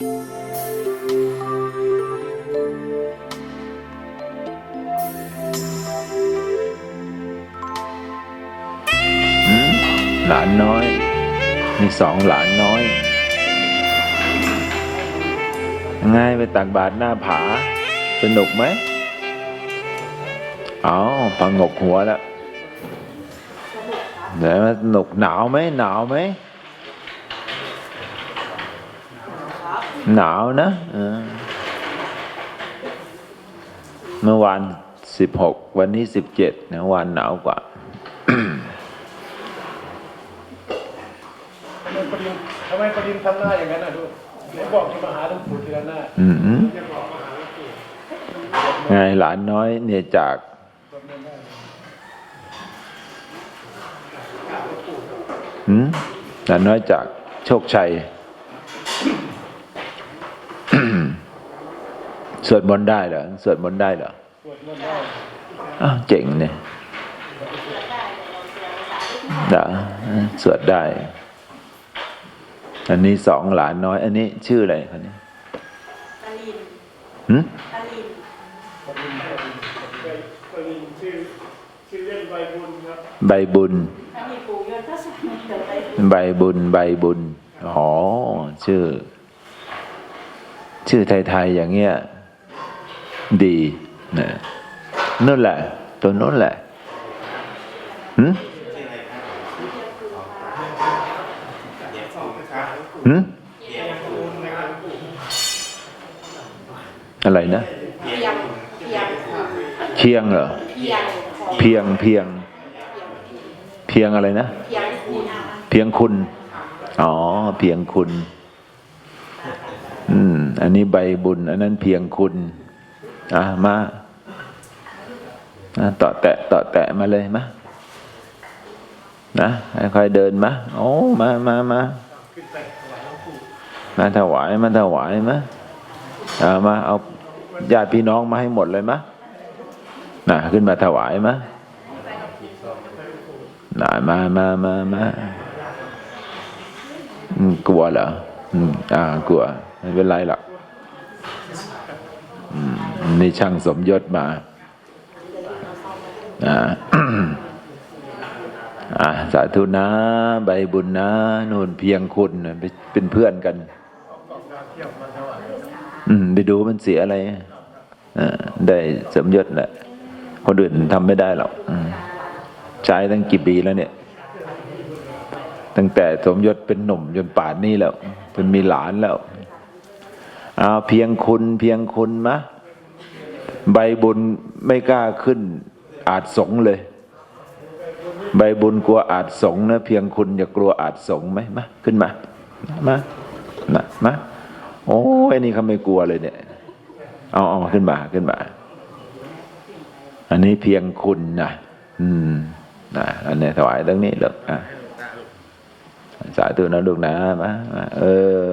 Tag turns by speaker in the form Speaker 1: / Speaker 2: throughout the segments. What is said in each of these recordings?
Speaker 1: หืมหลานน้อย มีสองหลานน้อย ง่ายไปตักบาตรหน้าผา สนุกไหมเอาพังงกหัวแล้วเดี๋ยวมาสนุกหนาวไหมหนาวไหม หนาวนะเออเมื่อวานสิบหกวันนี้สิบเจ็ดนะวันหนาวกว่า
Speaker 2: ทำไมประดินทำไมประดินทำหน้าอย่างนั้นอะดูไหนบอกจะมาหาหลวงปู่ทีละหน้า
Speaker 1: อืมไงหลานน้อยเนี่ยจากหืมหลานน้อยจากโชคชัย สวดมนต์ได้เหรอสวดมนต์ได้เหรอ
Speaker 2: สวดมนต์ได้
Speaker 1: อ้าวเจ๋งเนี่ยเดี๋ยวสวดได้ อันนี้สองหลานน้อย อันนี้ชื่ออะไรคนนี้
Speaker 3: ตาลิน
Speaker 1: หืม
Speaker 3: ตาลิน
Speaker 2: ประดินชื่อชื่อเล่นใบบุญครับ
Speaker 1: ใบบุญ
Speaker 3: อันนี้ปู่ยนต์พระสังฆเกิดไป
Speaker 1: ใบบุญใบบุญ อ๋อ ชื่อ ชื่อไทยๆอย่างเงี้ย ดีนะนั่นแหละ ตัวนู้นแหละหืมหืมอะไรนะ
Speaker 3: เพียงเห
Speaker 1: รอ
Speaker 3: เพียง
Speaker 1: เพียง เพียงอะไรนะ
Speaker 3: เพียงคุณ
Speaker 1: เพียงคุณอ๋อ เพียงคุณ อืม อันนี้ใบบุญ อันนั้นเพียงคุณ อะมาต่อแตะต่อแตะมาเลยมานะค่อยๆเดินมาโอ้มามามามาถวายมาถวายมาเอามาเอาญาติพี่น้องมาให้หมดเลยมะน่ะขึ้นมาถวายมะน่ะมามามามาอืมกลัวเหรออืมอ่ากลัวไม่เป็นไรหรอก นี่ช่างสมยศมาอ่าอ่าสาธุนะ ใบบุญนะนู่นเพียงคุณน่ะไปเป็นเพื่อนกัน อืม ไปดูมันเสียอะไรอ่าได้สมยศแหละคนอื่นทำไม่ได้หรอกใช้ตั้งกี่ปีแล้วเนี่ย ตั้งแต่สมยศเป็นหนุ่มจนป่านนี้แล้ว เป็นมีหลานแล้วเอาเพียงคุณเพียงคุณมะ ใบบุญไม่กล้าขึ้น อาจสงเลย ใบบุญกลัวอาจสงนะเพียงคุณอย่ากลัวอาจสงไหมมาขึ้นมา มานะมาโอ้ยนี่เขาไม่กลัวเลยเนี่ย เอาเอาขึ้นมาขึ้นมา อันนี้เพียงคุณนะอืมนะอันนี้ถวายตรงนี้ลูกอะสาธุนะลูกนะมามาเอ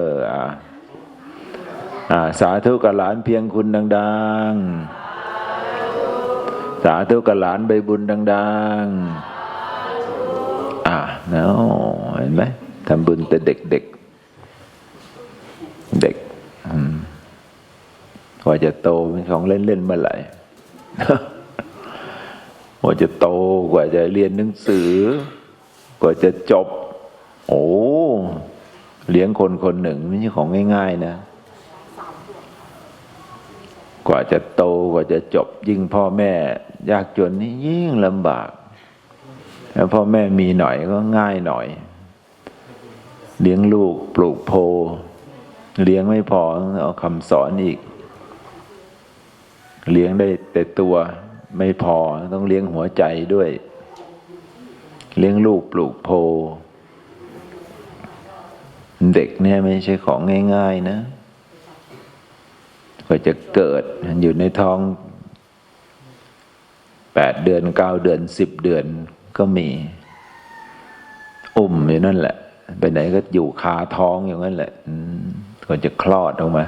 Speaker 1: ออ่าสาธุกับหลานเพียงคุณดัง ๆาธุกับหลานใบบุญดัง ๆ อ่าเนาเห็นไหมทำบุญแต่เด็ก ๆ เด็กกว่าจะโตเป็นของเล่น ๆ เมื่อไหร่กว่าจะโตกว่าจะเรียนหนังสือ กว่าจะจบ โอ้เลี้ยงคนคนหนึ่งไม่ใช่ของง่าย ๆ นะ กว่าจะโตกว่าจะจบ ยิ่งพ่อแม่ ยากจนนี่ยิ่งลำบากแล้วพ่อแม่มีหน่อยก็ง่ายหน่อย เลี้ยงลูกปลูกโพ เลี้ยงไม่พอเอาคำสอนอีก เลี้ยงได้แต่ตัวไม่พอต้องเลี้ยงหัวใจด้วย เลี้ยงลูกปลูกโพ เด็กเนี่ยไม่ใช่ของง่าย ๆ นะ กว่าจะเกิดอยู่ในท้องแปดเดือนเก้าเดือนสิบเดือนก็มีอุ้มอยู่นั่นแหละ ไปไหนก็อยู่คาท้องอย่างนั้นแหละกว่าจะคลอดออกมา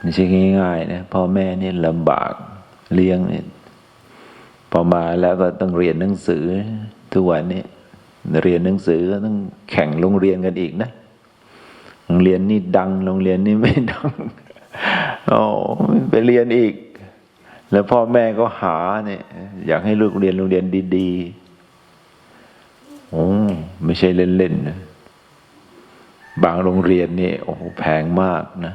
Speaker 1: ไม่ใช่ง่ายๆนะพ่อแม่นี่ลำบากเลี้ยงเนี่ยพอมาแล้วก็ต้องเรียนหนังสือทุกวันนี้เรียนหนังสือก็ต้องแข่งโรงเรียนกันอีกนะ โรงเรียนนี่ดัง โรงเรียนนี่ไม่ดังโอ้ไปเรียนอีก แล้วพ่อแม่ก็หาเนี่ย อยากให้ลูกเรียนโรงเรียนดีๆโอ้ไม่ใช่เล่นๆนะบางโรงเรียนนี่โอ้โหแพงมากนะ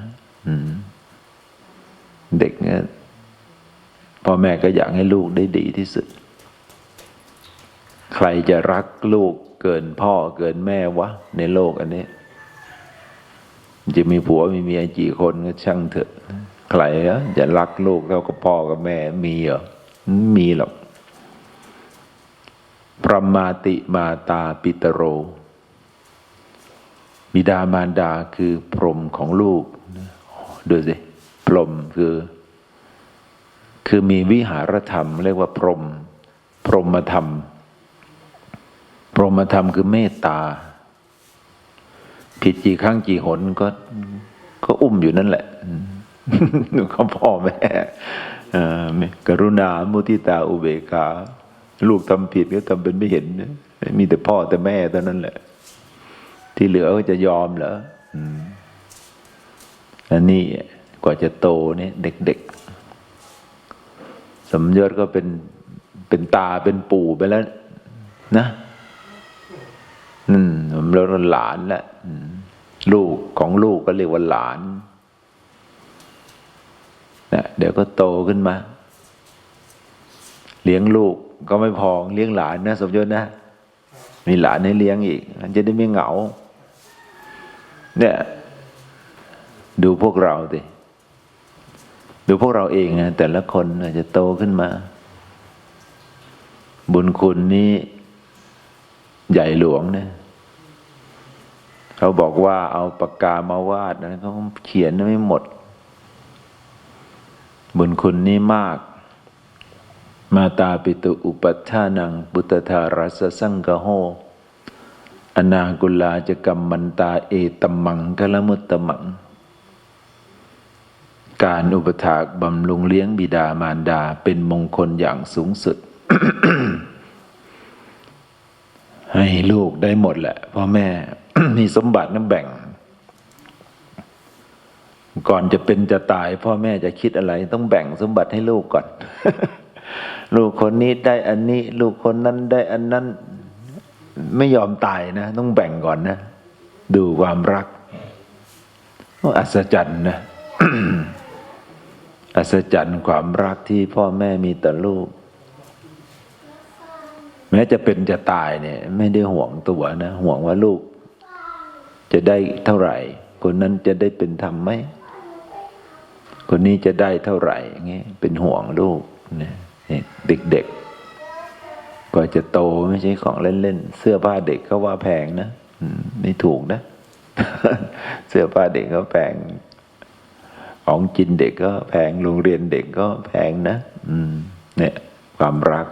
Speaker 1: เด็กเนี่ยพ่อแม่ก็อยากให้ลูกได้ดีที่สุด ใครจะรักลูกเกินพ่อเกินแม่วะ ในโลกอันนี้ จะมีผัวมีเมียกี่คนก็ช่างเถอะใครอะจะรักลูกเท่ากับพ่อกับแม่มีเหรอมีหรอกพระมาติมาตาปิตโร บิดามารดาคือพรหมของลูกดูสิพรหมคือ คือมีวิหารธรรม เรียกว่าพรหมพรหมธรรม พรหมธรรมคือเมตตา ผิดกี่ครั้งกี่หนก็ ก็อุ้มอยู่นั่นแหละเขาพ่อแม่กรุณามุทิตาอุเบกขาลูกทำผิดก็ทำเป็นไม่เห็นมีแต่พ่อแต่แม่เท่านั้นแหละ ที่เหลือก็จะยอมเหรออันนี้กว่าจะโตเนี่ยเด็กๆ สมยศก็เป็นเป็นตาเป็นปู่ไปแล้ว นะ อืมแล้วก็หลานละอืม ลูกของลูกก็เรียกว่าหลานนะเดี๋ยวก็โตขึ้นมา เลี้ยงลูกก็ไม่พอเลี้ยงหลานนะสมยศนะ มีหลานให้เลี้ยงอีกมันจะได้ไม่เหงา เนี่ย ดูพวกเราดิดูพวกเราเองนะแต่ละคนอาจจะโตขึ้นมา บุญคุณนี้ใหญ่หลวงนะ เขาบอกว่าเอาปากกามาวาดนะเขาเขียนไม่หมด บุญคุณนี้มาก มาตาปิตุอุปัฏฐานังบุตธารัสสังกโหอนากุลาจะกรรมมันตาเอตมังกละมุตตมัง การอุปถากบำรุงเลี้ยงบิดามารดาเป็นมงคลอย่างสูงสุด ให้ลูกได้หมดแหละพ่อแม่ มีสมบัตินั้นแบ่ง ก่อนจะเป็นจะตาย พ่อแม่จะคิดอะไร ต้องแบ่งสมบัติให้ลูกก่อน ลูกคนนี้ได้อันนี้ ลูกคนนั้นได้อันนั้น ไม่ยอมตายนะ ต้องแบ่งก่อนนะ ดูความรักอัศจรรย์นะอัศจรรย์ความรักที่พ่อแม่มีต่อลูก แม้จะเป็นจะตายเนี่ย ไม่ได้ห่วงตัวนะ ห่วงว่าลูก จะได้เท่าไหร่ คนนั้นจะได้เป็นธรรมไหม คนนี้จะได้เท่าไหร่เงี้ยเป็นห่วงลูกเนี่ยเด็กๆกว่าจะโตไม่ใช่ของเล่นๆเสื้อผ้าเด็กเขาว่าแพงนะไม่ถูกนะ เสื้อผ้าเด็กก็แพงของกินเด็กก็แพงโรงเรียนเด็กก็แพงนะ อืม เนี่ย ความรัก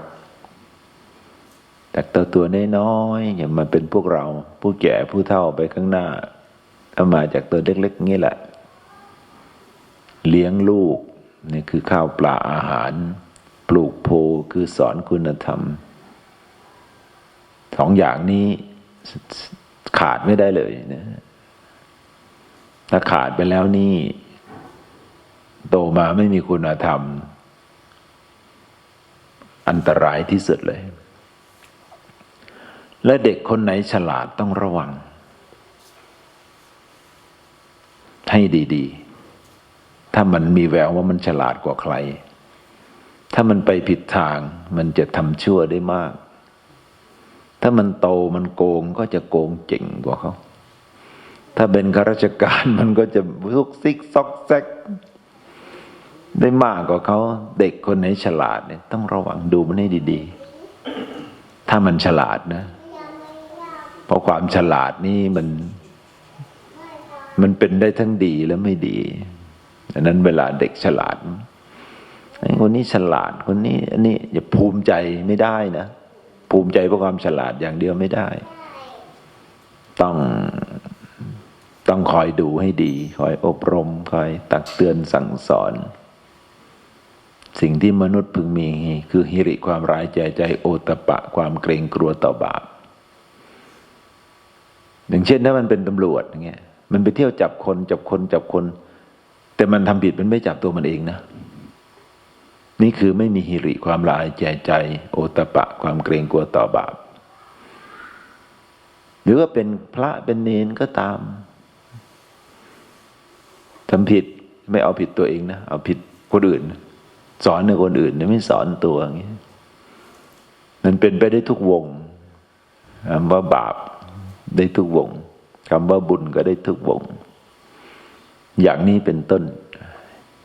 Speaker 1: แต่ตัวตัวน้อยๆอย่ามาเป็นพวกเรา ผู้แก่ผู้เฒ่าไปข้างหน้าถ้ามาจากตัวเล็กๆงี้แหละ เลี้ยงลูกนี่คือข้าวปลาอาหาร ปลูกโพคือสอนคุณธรรมสองอย่างนี้ขาดไม่ได้เลยนะถ้าขาดไปแล้วนี่ โตมาไม่มีคุณธรรม อันตรายที่สุดเลย และเด็กคนไหนฉลาดต้องระวัง ให้ดีๆ ถ้ามันมีแววว่ามันฉลาดกว่าใคร ถ้ามันไปผิดทางมันจะทำชั่วได้มาก ถ้ามันโตมันโกงก็จะโกงเจ๋งกว่าเขา ถ้าเป็นข้าราชการมันก็จะซุกซิกซอกแซกได้มากกว่าเขาเด็กคนไหนฉลาดเนี่ยต้องระวังดูมันให้ดี ๆ ถ้ามันฉลาดนะ ราะความฉลาดนี่มัน มันเป็นได้ทั้งดีและไม่ดีดังนั้นเวลาเด็กฉลาดคนนี้ฉลาดคนนี้อันนี้อย่าภูมิใจไม่ได้นะภูมิใจเพราะความฉลาดอย่างเดียวไม่ได้ ต้องต้องคอยดูให้ดี คอยอบรม คอยตักเตือนสั่งสอน สิ่งที่มนุษย์พึงมีคือฮิริความร้ายใจใจโอตปะ ความเกรงกลัวต่อบาป อย่างเช่นถ้ามันเป็นตำรวจอย่างเงี้ยมันไปเที่ยวจับคนจับคนจับคน แต่มันทำผิดมันไม่จับตัวมันเองนะ นี่คือไม่มีฮิริความละอายใจใจ โอตปะ ความเกรงกลัวต่อบาป หรือว่าเป็นพระเป็นเนนก็ตามทำผิดไม่เอาผิดตัวเองนะ เอาผิดคนอื่น สอนในคนอื่นไม่สอนตัวอย่างนี้มันเป็นไปได้ทุกวงว่าบาป ได้ทุกวงคำว่าบุญก็ได้ทุกวง อย่างนี้เป็นต้น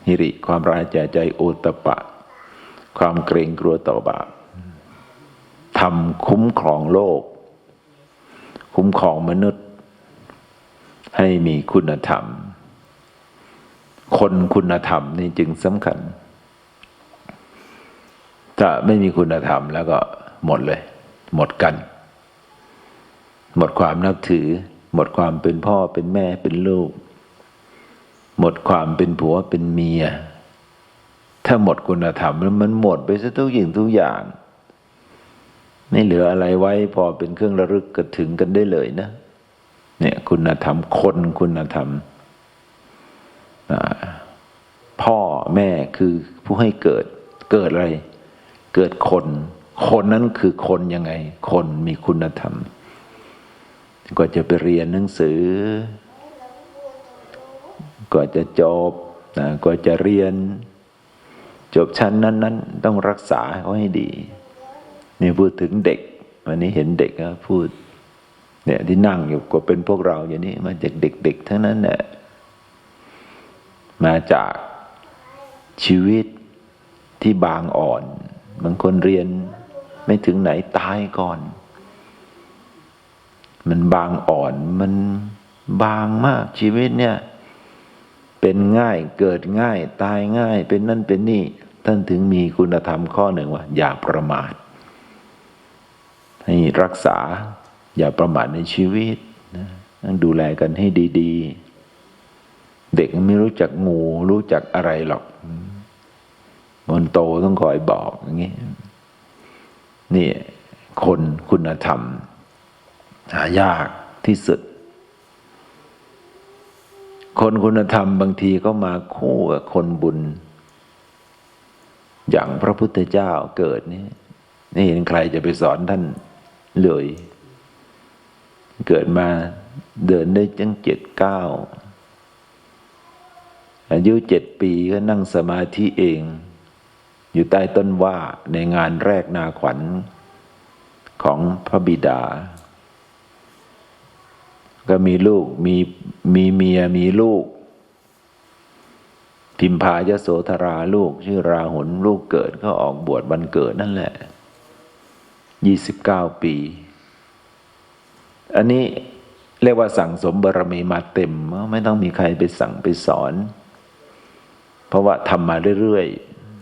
Speaker 1: ฮิริความร้ายใจใจโอตปะ ความเกรงกลัวต่อบาปทำคุ้มครองโลก คุ้มครองมนุษย์ ให้มีคุณธรรม คนคุณธรรมนี่จึงสำคัญ ถ้าไม่มีคุณธรรมแล้วก็หมดเลย หมดกัน หมดความนับถือ หมดความเป็นพ่อเป็นแม่เป็นลูก หมดความเป็นผัวเป็นเมีย ถ้าหมดคุณธรรมแล้วมันหมดไปซะทุกอย่างทุกอย่าง ไม่เหลืออะไรไว้พอเป็นเครื่องระลึกกระถึงกันได้เลยนะ เนี่ย คุณธรรมคนคุณธรรมพ่อแม่คือผู้ให้เกิดเกิดอะไร เกิดคน คนนั้นคือคนยังไง คนมีคุณธรรม ก็จะไปเรียนหนังสือก็จะจบนะก็จะเรียน จบชั้นนั้น ๆ ต้องรักษาเขาให้ดี นี่พูดถึงเด็ก วันนี้เห็นเด็กก็พูด เนี่ยที่นั่งอยู่ก็เป็นพวกเราอย่างนี้มาจากเด็ก ๆ ทั้งนั้นแหละมาจากชีวิตที่บางอ่อน บางคนเรียนไม่ถึงไหนตายก่อน มันบางอ่อนมันบางมากชีวิตเนี่ย เป็นง่ายเกิดง่ายตายง่ายเป็นนั่นเป็นนี่ ท่านถึงมีคุณธรรมข้อหนึ่งว่า อย่าประมาท ให้รักษาอย่าประมาทในชีวิตนะต้องดูแลกันให้ดี ๆ เด็กไม่รู้จักงูรู้จักอะไรหรอกมันโตต้องคอยบอกอย่างนี้นี่คนคุณธรรม หายากที่สุด คนคุณธรรมบางทีก็มาคู่กับคนบุญ อย่างพระพุทธเจ้าเกิดนี่ไม่เห็นใครจะไปสอนท่านเลย เกิดมาเดินได้จังเจ็ดเก้าอายุเจ็ดปีก็นั่งสมาธิเอง อยู่ใต้ต้นว่าในงานแรกนาขวัญของพระบิดา ก็มีลูกมีมีเมียมีลูก พิมพายโสธราลูก ชื่อราหุลลูกเกิดก็ออกบวชวันเกิดนั่นแหละยี่สิบเก้าปี อันนี้เรียกว่าสั่งสมบารมีมาเต็ม ไม่ต้องมีใครไปสั่งไปสอน เพราะว่าทำมาเรื่อย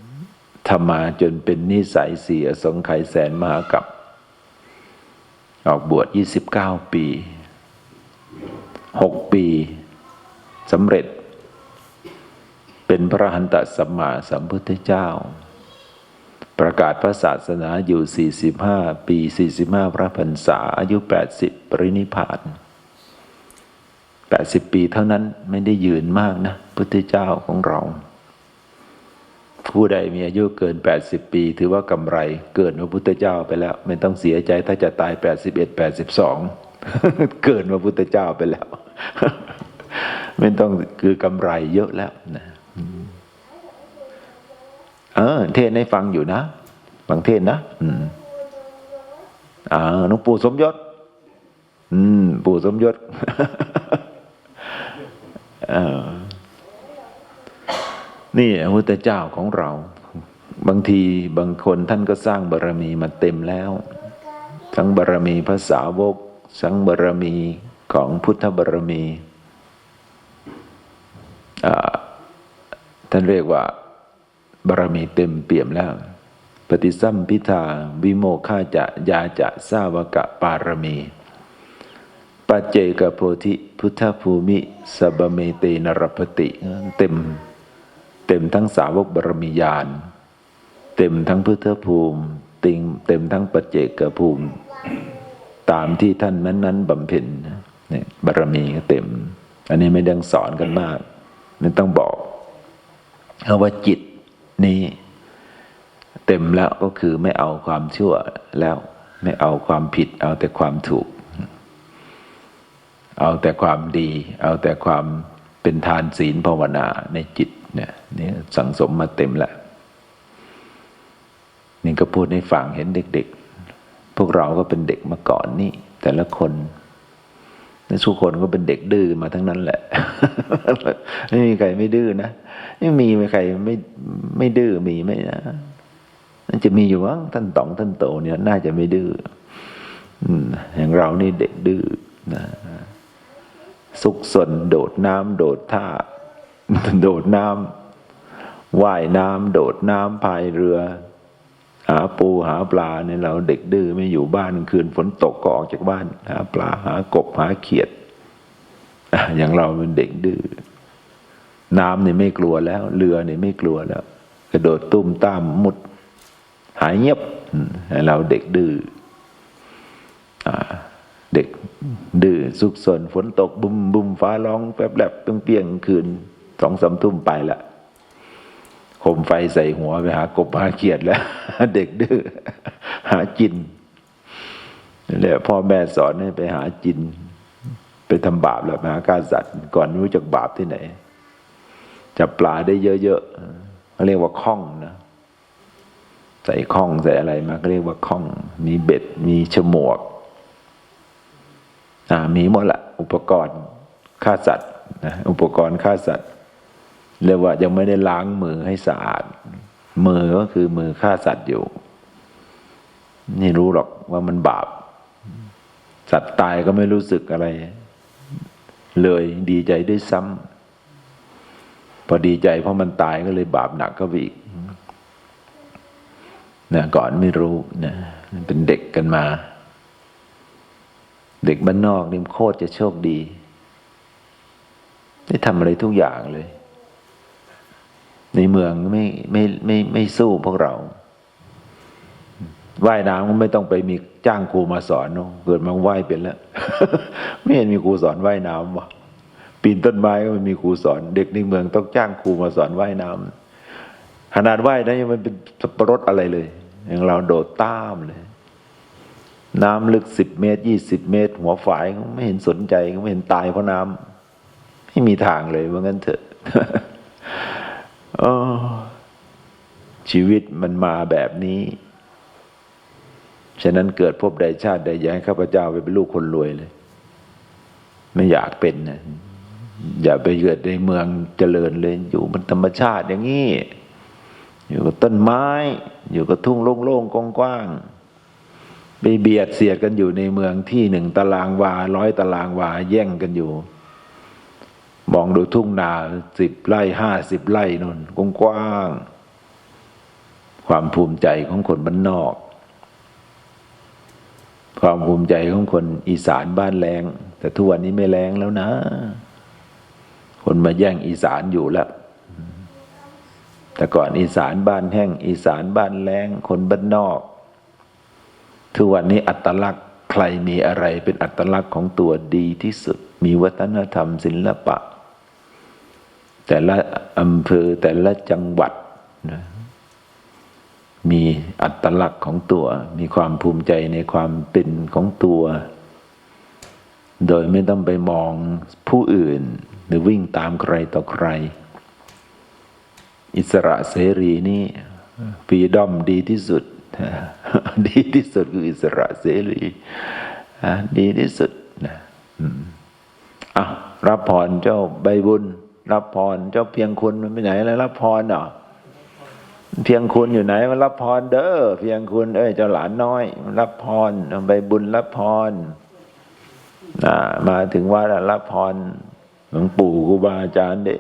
Speaker 1: ๆทำมาจนเป็นนิสัยเสียสงไขยแสนมหากับ ออกบวชยี่สิบเก้าปี หกปีสำเร็จ เป็นพระหันตสัมมาสัมพุทธเจ้า ประกาศพระศาสนาอยู่ 45 ปี 45 พระพรรษา อายุ 80 ปรินิพพาน 80 ปีเท่านั้นไม่ได้ยืนมากนะ พุทธเจ้าของเรา ผู้ใดมีอายุเกิน 80 ปี ถือว่ากำไรเกินพระพุทธเจ้าไปแล้ว ไม่ต้องเสียใจถ้าจะตาย 81 82 เกินพระพุทธเจ้าไปแล้ว ไม่ต้องคือกำไรเยอะแล้วนะเออ เทศให้ฟังอยู่นะบางเทศนะอืมอ่าหลวงปู่สมยศ อืม ปู่สมยศเออนี่พระพุทธเจ้าของเรา บางทีบางคนท่านก็สร้างบารรมีมาเต็มแล้ว ทั้งบารรมีภาษาวก ทั้งบารมีของพุทธบารมีท่านเรียกว่า บารมีเต็มเปี่ยมแล้ว ปฏิสัมพิทาวิโมฆาจะยาจะสาวกะปารมีปัจเจกโพธิพุทธภูมิสบเมเตนรพติ เต็ม เต็มทั้งสาวกบารมีญาณเต็มทั้งพุทธภูมิ ติงเต็มทั้งปัจเจกภูมิ ตามที่ท่านนั้นๆบำเพ็ญเนี่ยบารมีก็เต็ม อันนี้ไม่ต้องสอนกันมากไม่ต้องบอกเพราะว่าจิตนี้เต็มแล้วก็คือไม่เอาความชั่วแล้วไม่เอาความผิด เอาแต่ความถูก เอาแต่ความดี เอาแต่ความเป็นทานศีลภาวนาในจิตเนี่ยนี่สังสมมาเต็มแล้วนี่ก็พูดให้ฟังเห็นเด็กๆ พวกเราก็เป็นเด็กมาก่อนนี่ แต่ละคนทุกคนก็เป็นเด็กดื้อมาทั้งนั้นแหละ ไม่มีใครไม่ดื้อนะไม่มีใครไม่ไม่ดื้อมีไหมนะน่าจะมีอยู่ว่าท่านต๋องท่านโตเนี่ย น่าจะไม่ดื้ออืมอย่างเรานี่เด็กดื้อนะสุกสนโดดน้ำโดดท่า โดดน้ำว่ายน้ำโดดน้ำพายเรือ หาปูหาปลาเนี่ยเราเด็กดื้อไม่อยู่บ้านคืนฝนตกก็ออกจากบ้าน หาปลาหากบหาเขียดอย่างเราเป็นเด็กดื้อน้ำเนี่ยไม่กลัวแล้ว เรือเนี่ยไม่กลัวแล้ว กระโดดตุ้มตามมุด หายเงียบเราเด็กดื้อเด็กดื้อสุกสนฝนตกบุมบุมฟ้าร้องแป๊บแลบเปียงเปียงคืนสองสามทุ่มไปละ มไฟใส่หัวไปหากบหาเขียดแล้ว เด็กดื้อหาจินนี่แหละพ่อแม่สอนให้ไปหาจิน ไปทำบาปแล้วไปหาฆ่าสัตว์ก่อนรู้จักบาปที่ไหนจับปลาได้เยอะๆเขาเรียกว่าคล้องนะใส่ข้องใส่อะไรมาก็เรียกว่าข้อง มีเบ็ดมีฉมวก อ่ามีหมดละอุปกรณ์ฆ่าสัตว์นะอุปกรณ์ฆ่าสัตว์ เรียกว่ายังไม่ได้ล้างมือให้สะอาด มือก็คือมือฆ่าสัตว์อยู่ นี่รู้หรอกว่ามันบาป สัตว์ตายก็ไม่รู้สึกอะไร เลยดีใจด้วยซ้ำพอดีใจเพราะมันตายก็เลยบาปหนักก็อีกนะก่อนไม่รู้นะเป็นเด็กกันมา เด็กบ้านนอกนี่โคตรจะโชคดี ได้ทำอะไรทุกอย่างเลย ในเมืองไม่ไม่ไม่ไม่สู้พวกเรา ว่ายน้ำก็ไม่ต้องไปมีจ้างครูมาสอนเนอะเกิดมาว่ายเป็นแล้ว ไม่เห็นมีครูสอนว่ายน้ำวะปีนต้นไม้ก็ไม่มีครูสอน เด็กในเมืองต้องจ้างครูมาสอนว่ายน้ำขนาดว่ายนะยังมันเป็นสับปะรดอะไรเลย อย่างเราโดดต้ามเลย น้ำลึกสิบเมตรยี่สิบเมตร หัวฝายก็ไม่เห็นสนใจก็ไม่เห็นตายเพราะน้ำไม่มีทางเลยว่างั้นเถอะ โอ้ชีวิตมันมาแบบนี้ ฉะนั้นเกิดพบใดชาติใดอย่าให้ข้าพเจ้าไปเป็นลูกคนรวยเลย ไม่อยากเป็นนะอย่าไปเกิดในเมืองเจริญเลย อยู่บนธรรมชาติอย่างนี้อยู่กับต้นไม้ อยู่กับทุ่งโล่งๆกว้างๆไปเบียดเสียดกันอยู่ในเมืองที่หนึ่งตารางวาร้อยตารางวาแย่งกันอยู่ มองดูทุ่งนาสิบไร่ห้าสิบไร่นนกว้างๆความภูมิใจของคนบ้านนอก ความภูมิใจของคนอีสานบ้านแรงแต่ทุกวันนี้ไม่แรงแล้วนะ คนมาแย่งอีสานอยู่แล้ว แต่ก่อนอีสานบ้านแห้ง อีสานบ้านแรงคนบ้านนอก ทุกวันนี้อัตลักษณ์ใครมีอะไรเป็นอัตลักษณ์ของตัวดีที่สุด มีวัฒนธรรมศิลปะ แต่ละอำเภอแต่ละจังหวัดนะมีอัตลักษณ์ของตัว มีความภูมิใจในความเป็นของตัว โดยไม่ต้องไปมองผู้อื่น หรือวิ่งตามใครต่อใคร อิสระเสรีนี่ฟรีดอมดีที่สุด ดีที่สุดคืออิสระเสรีดีที่สุดนะอะรับพรเจ้าใบบุญ รับพร เจ้าเพียงคุณมันไปไหนแล้วรับพรเหรอเพียงคุณอยู่ไหนมารับพรเด้อเพียงคุณเอ้ยเจ้าหลานน้อย รับพรใบบุญรับพรนะมาถึงว่ารับพรหลวงปู่ครูบาอาจารย์เด้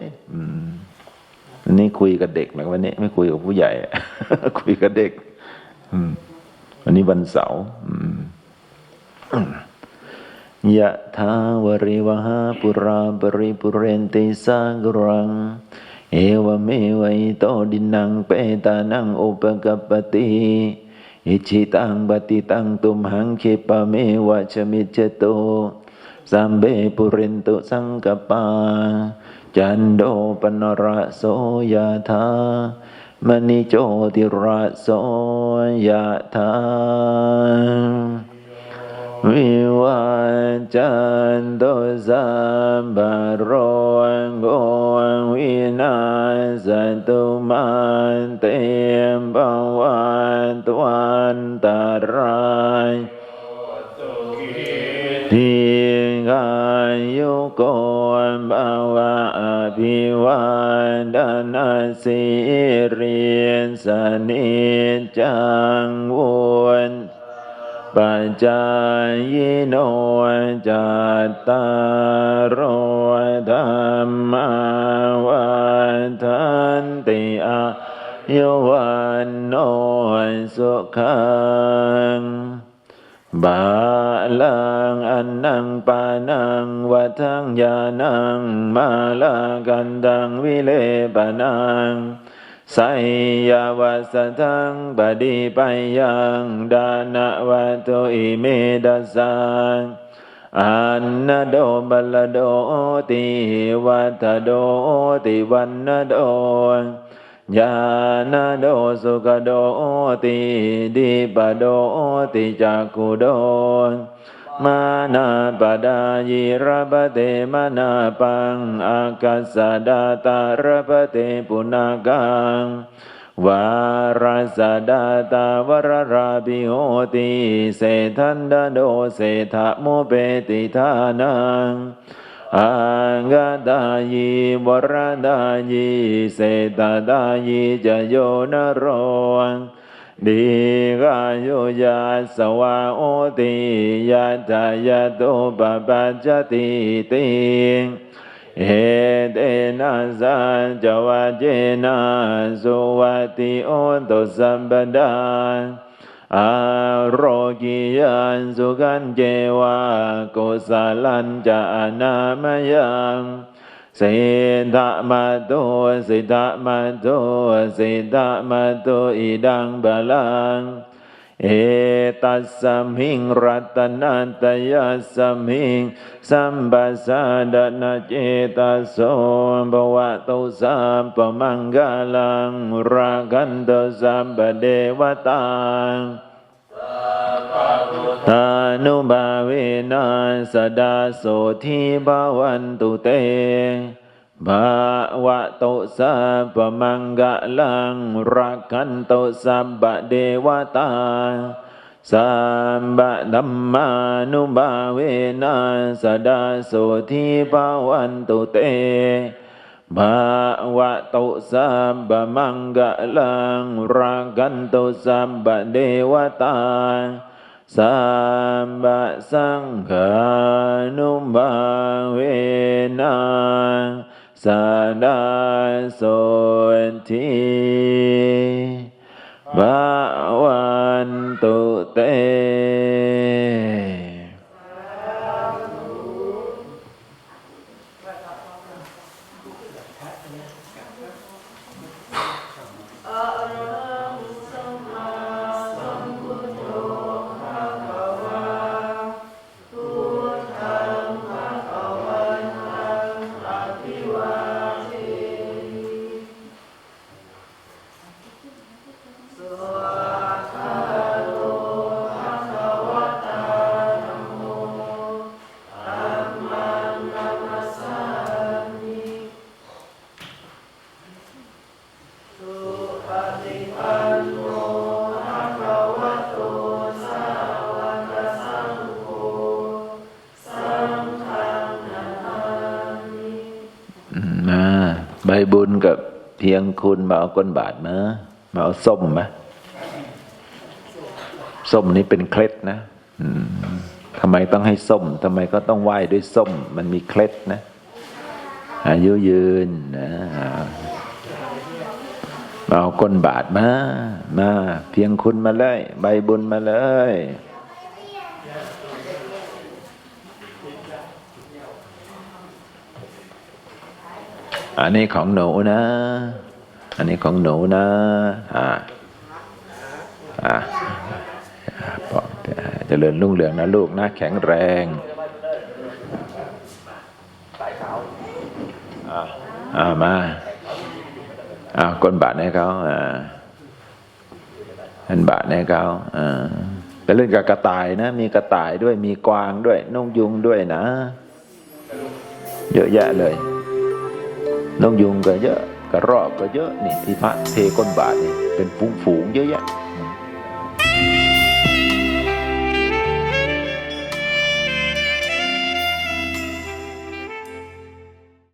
Speaker 1: อันนี้คุยกับเด็กนะวันนี้ ไม่คุยกับผู้ใหญ่ คุยกับเด็ก อืมวันนี้วันเสาร์อืม ยะทาวริวหาปุราปริปุเรนติสากรัง เอวเมวัยโตดินังเปตานังอุปกัปปติอิชิตังปฏิตังตุมหังเคปะเมวะชมิจจโตสัมเบปุรินตุสังกปา จันโดปนระโสยธามณิโจติระโสยธา วิวันจันโตสัมบโรโกวินาสตุมันเตมปวันตวันตารายทิกายุโกภาวะอภิวันดานาสิเริสนิจังวุน ปัจจายโนจัตตารโอธรรมวันทันติอายุวันโนสุขังบาลังอันนังปานังวัทังยานังมาลากันดังวิเลปนัง สยาวัสทังบดีไปยังดานวัตอิเมดัสังอันนโดบัลโดติวัตโดติวันนโดญาณโดสุขโดติดิปโดติจักุโด มานาปดายิระปเตมานาปังอากัสสะดาตาระปเตปุนากังวาราสดาตาวรราบิโหติเศทันดาโดเศธะโมเปติทานังอังกตายีวรดายีเศตตายีจะโยนโรง ดีกายุยาสวาโอติยาตายาโตปปัจจติติเอเตนะสัจวะเจนะสุวัติโอตุสัมปดาอาโรกิยันสุขันเจวะกุสลันจะอนามยัง สิทะมาโตสิทะมาโตสิทะมาโตอิดังบาลัง เอตัสสัมหิงรัตนันตยัสสมิงสัมปัสสะดนะเจตโสภวะตุสัมปมังกาลังรากันโตสัมปเดวตังานุบาเวนะสดาโสทีบาวันตุเตภาวะโตสัพพมังกะลังรักขันโตสัพพะเดวตาสัมบะธัมมานุบาเวนะสดาโสทีบาวันตุเตาสัมบะสังฆานุบาเวนะสดาโส ใบบุญกับเพียงคุณมาเอาก้นบาทมามาเอาส้มมาส้มนี้เป็นเคล็ดนะทำไมต้องให้ส้มทำไมก็ต้องไหว้ด้วยส้ม มันมีเคล็ดนะ อายุยืนนะมาเอาก้นบาทมา มา เพียงคุณมาเลย ใบบุญมาเลย อันนี้ของหนูนะ อันนี้ของหนูนะ อ่า อ่าเจริญรุ่งเรืองนะลูกนะแข็งแรงอ่ามาอ่าก้นบาทให้เขาอ่าอันบาทให้เขาอ่าไปเล่นกับกระต่ายนะ มีกระต่ายด้วยมีกวางด้วยนุ่งยุงด้วยนะ เยอะแยะเลย น้องยุงก็เยอะกระรอกก็เยอะนี่ที่พระเทก้นบาทนี่เป็นฝูงๆเยอะแยะ